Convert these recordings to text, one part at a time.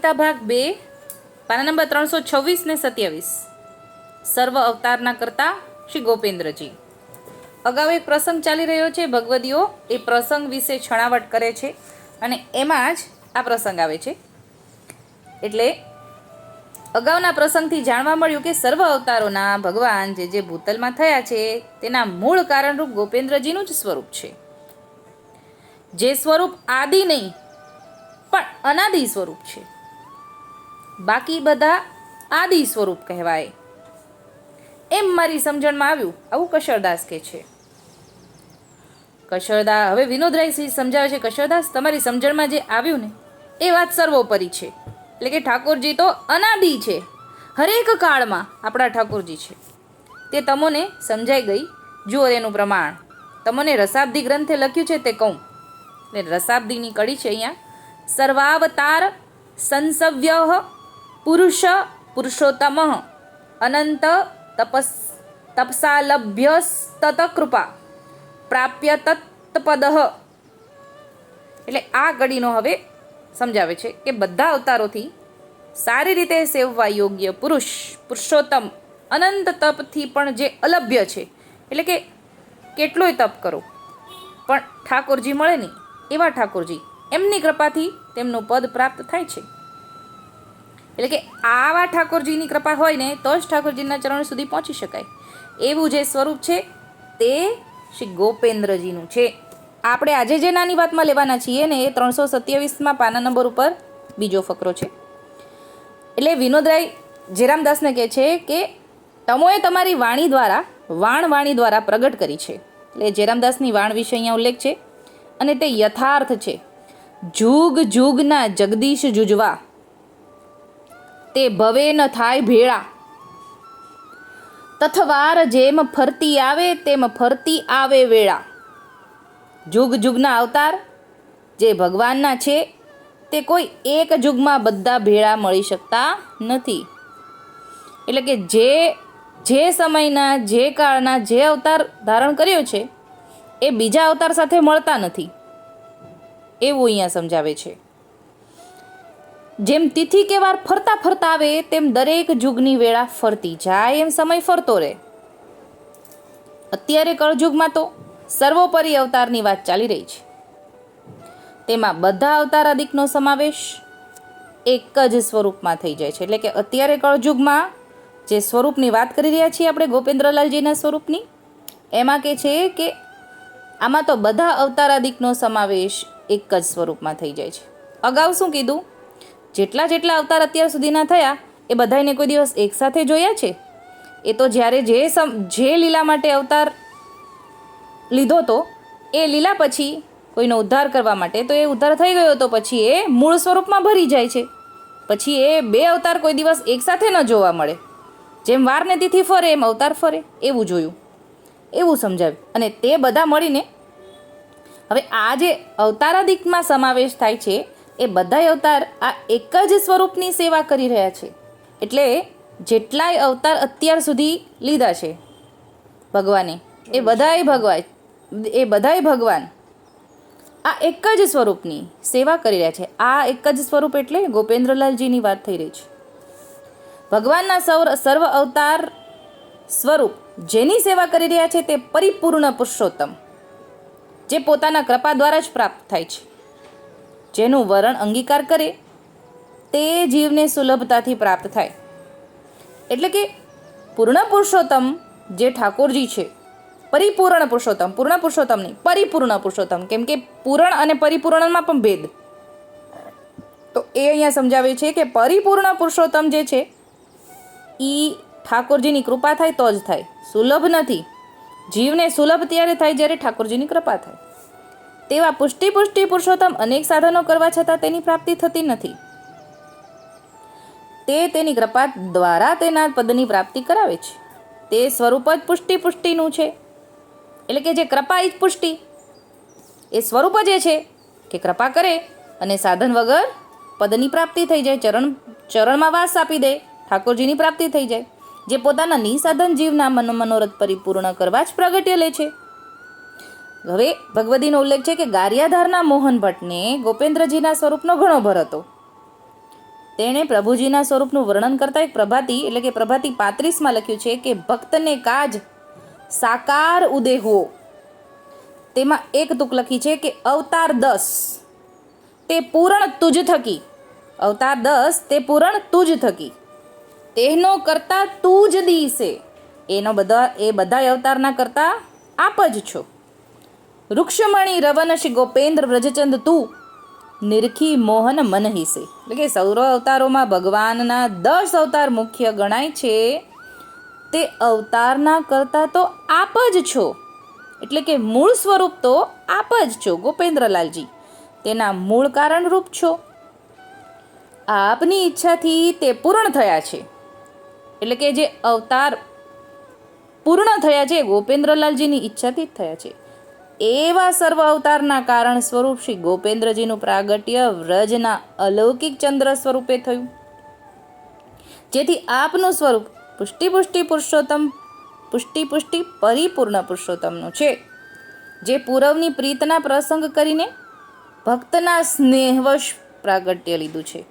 ગીતા ભાગ બે, પાના નંબર ત્રણસો છવ્વીસ ને સત્યાવીસ. સર્વ અવતારના કરતા શ્રી ગોપેન્દ્રજી. અગાઉ એક પ્રસંગ ચાલી રહ્યો છે, ભગવદીઓ એ પ્રસંગ વિશે છણાવટ કરે છે અને એમાં જ આ પ્રસંગ આવે છે. એટલે અગાઉના પ્રસંગથી જાણવા મળ્યું કે સર્વ અવતારોના ભગવાન જે જે ભૂતલમાં થયા છે, તેના મૂળ કારણરૂપ ગોપેન્દ્રજીનું જ સ્વરૂપ છે. જે સ્વરૂપ આદિ નહીં, પણ અનાદિ સ્વરૂપ છે. બાકી બધા આદિ સ્વરૂપ કહેવાય. એમ મારી સમજણમાં આવ્યું. આવું કશરદાસ કે છે. કશરદા હવે વિનોદરાયસિંહ સમજાવે છે, કશરદાસ, તમારી સમજણમાં જે આવ્યું ને, એ વાત સર્વોપરી છે. એટલે કે ઠાકોરજી તો અનાદિ છે. હરેક કાળમાં આપણા ઠાકોરજી છે. તે તમોને સમજાઈ ગઈ, જુઓ એનું પ્રમાણ. તમને રસાબ્દી ગ્રંથે લખ્યું છે તે કહું. એટલે રસાબ્દીની કડી છે અહીંયા. સર્વાવતાર સંસવ્ય પુરુષ પુરુષોત્તમ અનંત તપસ તપસાલભ્યસ્તત કૃપા પ્રાપ્ય તત્પદ. એટલે આ ગડીનો હવે સમજાવે છે કે બધા અવતારોથી સારી રીતે સેવવા યોગ્ય પુરુષ પુરુષોત્તમ અનંત તપથી પણ જે અલભ્ય છે, એટલે કે કેટલોય તપ કરો, પણ ઠાકોરજી મળે નહીં એવા ઠાકોરજી, એમની કૃપાથી તેમનું પદ પ્રાપ્ત થાય છે. એટલે કે આવા ઠાકોરજીની કૃપા હોય ને તો જ ઠાકોરજીના ચરણ સુધી પહોંચી શકાય. એવું જે સ્વરૂપ છે, તે શ્રી ગોપેન્દ્રજીનું છે. આપણે આજે જે નાની વાતમાં લેવાના છીએ ને, એ ત્રણસો સત્યાવીસમાં પાના નંબર ઉપર બીજો ફકરો છે. એટલે વિનોદરાય જેરામદાસને કહે છે કે, તમોએ તમારી વાણી દ્વારા, વાણ વાણી દ્વારા પ્રગટ કરી છે. એટલે જેરામદાસની વાણ વિશે અહીંયા ઉલ્લેખ છે. અને તે યથાર્થ છે. જુગ જુગના જગદીશ જુજવા તે ભવે ન થાય ભેળા. તથવાર જેમ ફરતી આવે તેમ ફરતી આવે વેળા. જુગ જુગના અવતાર જે ભગવાનના છે, તે કોઈ એક જુગમાં બધા ભેળા મળી શકતા નથી. એટલે કે જે જે સમયના, જે કાળના, જે અવતાર ધારણ કર્યો છે, એ બીજા અવતાર સાથે મળતા નથી. એવું અહીંયા સમજાવે છે. જેમ તિથિ કે વાર ફરતા ફરતા આવે, તેમ દરેક જુગની વેળા ફરતી જાય, એમ સમય ફરતો રહે. અત્યારે કળજુગમાં તો સર્વોપરી અવતારની વાત ચાલી રહી છે. તેમાં બધા અવતાર અધિકનો સમાવેશ એક જ સ્વરૂપમાં થઈ જાય છે. એટલે કે અત્યારે કળજુગમાં જે સ્વરૂપની વાત કરી રહ્યા છીએ આપણે ગોપેન્દ્રલાલજીના સ્વરૂપની, એમાં કે છે કે આમાં તો બધા અવતારાદિકનો સમાવેશ એક જ સ્વરૂપમાં થઈ જાય છે. અગાઉ શું કીધું? જેટલા જેટલા અવતાર અત્યાર સુધીના થયા, એ બધાને કોઈ દિવસ એકસાથે જોયા છે? એ તો જ્યારે જે સમ, જે લીલા માટે અવતાર લીધો તો, એ લીલા પછી કોઈનો ઉદ્ધાર કરવા માટે તો એ ઉદ્ધાર થઈ ગયો તો પછી એ મૂળ સ્વરૂપમાં ભરી જાય છે. પછી એ બે અવતાર કોઈ દિવસ એકસાથે ન જોવા મળે. જેમ વારને તિથિ ફરે, એમ અવતાર ફરે, એવું જોયું. એવું સમજાવ્યું અને તે બધા મળીને, હવે આ જે અવતારાદિકમાં સમાવેશ થાય છે એ બધાય અવતાર આ એક જ સ્વરૂપની સેવા કરી રહ્યા છે. એટલે જેટલાય અવતાર અત્યાર સુધી લીધા છે, ભગવાને, એ બધાય ભગવાન એ બધાય ભગવાન આ એક જ સ્વરૂપની સેવા કરી રહ્યા છે. આ એક જ સ્વરૂપ એટલે ગોપેન્દ્રલાલજીની વાત થઈ રહી છે. ભગવાનના સૌ સર્વ અવતાર સ્વરૂપ જેની સેવા કરી રહ્યા છે તે પરિપૂર્ણ પુરુષોત્તમ, જે પોતાના કૃપા દ્વારા જ પ્રાપ્ત થાય છે. જેનું વરણ અંગીકાર કરે, તે જીવને સુલભતાથી પ્રાપ્ત થાય. એટલે કે પૂર્ણ પુરુષોત્તમ જે ઠાકોરજી છે, પરિપૂર્ણ પુરુષોત્તમ, પૂર્ણ પુરુષોત્તમ નહીં, પરિપૂર્ણ પુરુષોત્તમ, કેમ કે પૂરણ અને પરિપૂર્ણમાં પણ ભેદ. તો એ અહીંયા સમજાવે છે કે પરિપૂર્ણ પુરુષોત્તમ જે છે એ ઠાકોરજીની કૃપા થાય તો જ થાય. સુલભ નથી. જીવને સુલભ ત્યારે થાય જ્યારે ઠાકોરજીની કૃપા થાય. તેવા પુષ્ટિ પુષ્ટિ પુરુષોત્તમ અનેક સાધનો કરવા છતાં તેની પ્રાપ્તિ થતી નથી. તે તેની કૃપા દ્વારા તેના પદની પ્રાપ્તિ કરાવે છે. તે સ્વરૂપ જ પુષ્ટિ પુષ્ટિનું છે. એટલે કે જે કૃપા જ પુષ્ટિ. એ સ્વરૂપ જ એ છે કે કૃપા કરે અને સાધન વગર પદની પ્રાપ્તિ થઈ જાય, ચરણ, ચરણમાં વાસ આપી દે, ઠાકોરજીની પ્રાપ્તિ થઈ જાય. જે પોતાના નિસાધન જીવના મનો મનોરથ પરિપૂર્ણ કરવા જ પ્રગટ્ય લે છે. હવે ભગવદીનો ઉલ્લેખ છે કે ગારિયાધારના મોહન ભટ્ટને ગોપેન્દ્રજીના સ્વરૂપનો ઘણો ભર હતો. તેણે પ્રભુજીના સ્વરૂપનું વર્ણન કરતા એક પ્રભાતી, એટલે કે પ્રભાતી પાંત્રીસમાં લખ્યું છે કે, ભક્તને કાજ સાકાર ઉદે હો. તેમાં એક તુક લખી છે કે, અવતાર દસ, તે પૂરણ તુજ થકી. અવતાર દસ, તે પૂરણ તુજ થકી. તેનો કરતા તું જ દિશે એનો બધા, એ બધા અવતારના કરતા આપ જ છો. વૃક્ષમણી રવનશી ગોપેન્દ્ર વ્રજચંદ તું નિરખી મોહન મન હિસે એટલે કે સૌર અવતારોમાં ભગવાનના દસ અવતાર મુખ્ય ગણાય છે. તે અવતારના કરતા તો આપ જ છો. એટલે કે મૂળ સ્વરૂપ તો આપ જ છો, ગોપેન્દ્રલાલજી. તેના મૂળ કારણરૂપ છો. આપની ઈચ્છાથી તે પૂર્ણ થયા છે. એટલે કે જે અવતાર પૂર્ણ થયા છે ગોપેન્દ્રલાલજીની ઈચ્છાથી જ થયા છે. એવા સર્વ અવતારના કારણ સ્વરૂપ શ્રી ગોપેન્દ્રજીનું પ્રાગટ્ય વ્રજના અલૌકિક ચંદ્ર સ્વરૂપે થયું. જેથી આપનું સ્વરૂપ પુષ્ટિ પુષ્ટિ પુરુષોત્તમ, પુષ્ટિ પુષ્ટિ પરિપૂર્ણ પુરુષોત્તમનું છે. જે પૂરવની પ્રીતના પ્રસંગ કરીને ભક્તના સ્નેહવશ પ્રાગટ્ય લીધું છે.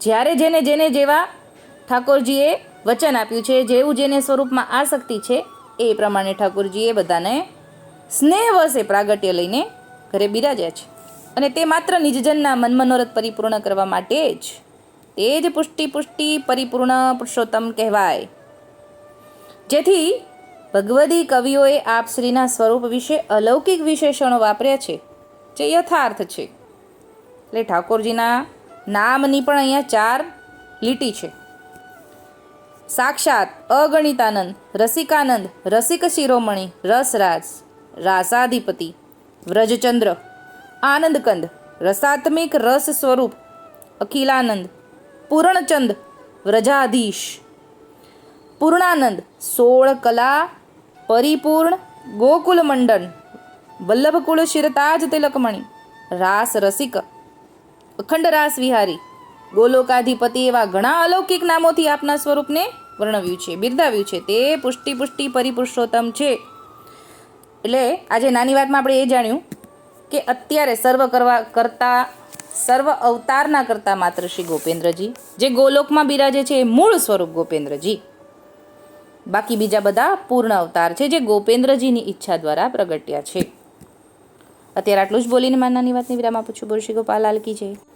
જ્યારે જેને જેને જેવા ઠાકોરજીએ વચન આપ્યું છે, જેવું જેને સ્વરૂપમાં આસક્તિ છે, એ પ્રમાણે ઠાકોરજીએ બધાને સ્નેહવશે પ્રાગટ્ય લઈને ઘરે બિરાજ્યા છે. અને તે માત્ર નિજજનના મનમનોરથ પરિપૂર્ણ કરવા માટે જ. તે જ પુષ્ટિ પુષ્ટિ પરિપૂર્ણ પુરુષોત્તમ કહેવાય. જેથી ભગવદી કવિઓએ આપ શ્રીના સ્વરૂપ વિશે અલૌકિક વિશેષણો વાપર્યા છે, જે યથાર્થ છે. એટલે ઠાકોરજીના નામની પણ અહીંયા ચાર લીટી છે. સાક્ષાત અગણિતાનંદ, રસિકાનંદ, રસિક શિરોમણી, રસરાજ. રાસાધિપતિ, વ્રજચંદ્ર, આનંદકંદ, રસાત્મિક રસ સ્વરૂપ, અખિલાનંદ, પૂર્ણચંદ, વ્રજાધીશ. પૂર્ણાનંદ, સોળ કલા, પરિપૂર્ણ, ગોકુલ મંડન, વલ્લભકુળ શિરતાજ તિલકમણી, રાસ રસિક, અખંડ રાસ વિહારી, ગોલોકાધિપતિ એવા ઘણા અલૌકિક નામોથી આપના સ્વરૂપને વર્ણવ્યું છે, બિરદાવ્યું છે. તે પુષ્ટિ પુષ્ટિ પરિપુરુષોત્તમ છે. એટલે આજે નાની વાતમાં આપણે એ જાણ્યું કે અત્યારે સર્વ કરવા કરતા, સર્વ અવતારના કરતા માત્ર શ્રી ગોપેન્દ્રજી, જે ગોલોકમાં બિરાજે છે એ મૂળ સ્વરૂપ ગોપેન્દ્રજી. બાકી બીજા બધા પૂર્ણ અવતાર છે જે ગોપેન્દ્રજીની ઈચ્છા દ્વારા પ્રગટ્યા છે. અત્યારે આટલું જ બોલીને મારી નાની વાતની વિરામ આપું છું. બોલ શ્રી ગોપાલ લાલ કી જય